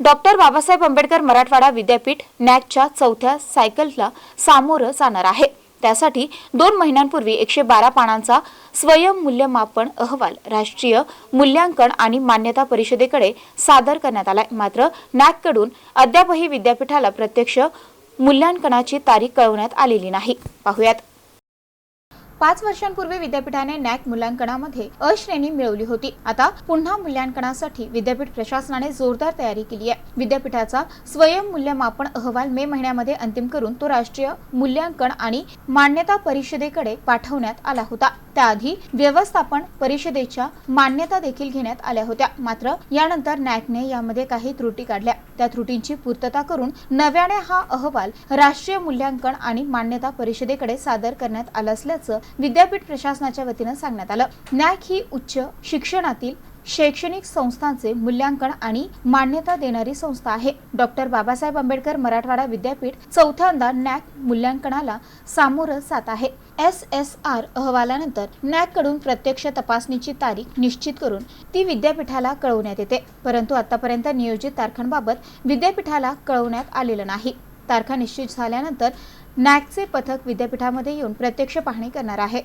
Doctor Babasaheb Ambedkar Marathwada विद्यापीठ नॅकच्या चौथ्या सायकलला सामोरं जाणार आहे. त्यासाठी दोन महिन्यांपूर्वी एकशे बारा पानांचा स्वयं मूल्यमापन अहवाल राष्ट्रीय मूल्यांकन आणि मान्यता परिषदेकडे सादर करण्यात आलाय. मात्र नॅककडून अद्यापही विद्यापीठाला प्रत्यक्ष मूल्यांकनाची तारीख कळवण्यात आलेली नाही. पाहुयात. पाच वर्षांपूर्वी विद्यापीठाने नॅक मूल्यांकनामध्ये अ श्रेणी मिळवली होती. आता पुन्हा मूल्यांकनासाठी विद्यापीठ प्रशासनाने जोरदार तयारी केली आहे. विद्यापीठाचा स्वयं मूल्यमापन अहवाल मे महिन्यामध्ये अंतिम करून तो राष्ट्रीय मूल्यांकन आणि मान्यता परिषदेकडे पाठवण्यात आला होता. त्याआधी व्यवस्थापन परिषदेच्या मान्यता देखील घेण्यात आल्या होत्या. मात्र यानंतर नॅकने यामध्ये काही त्रुटी काढल्या. त्या त्रुटींची पूर्तता करून नव्याने हा अहवाल राष्ट्रीय मूल्यांकन आणि मान्यता परिषदेकडे सादर करण्यात आला असल्याचं विद्यापीठ प्रशासनाच्या वतीनं सांगण्यात आलं. नॅक ही उच्च शिक्षणातील शैक्षणिक संस्थांचे मूल्यांकन आणि मान्यता देणारी संस्था आहे. डॉक्टर बाबासाहेब आंबेडकर मराठवाडा विद्यापीठ चौथ्यांदा नॅक मूल्यांकनाला सामोरं जात आहे. एस एस आर अहवालानंतर नॅककडून प्रत्यक्ष तपासणीची तारीख निश्चित करून ती विद्यापीठाला कळवण्यात येते. परंतु आतापर्यंत नियोजित तारखांबाबत विद्यापीठाला कळवण्यात आलेलं नाही. तारखा निश्चित झाल्यानंतर नॅकचे पथक विद्यापीठामध्ये येऊन प्रत्यक्ष पाहणी करणार आहे.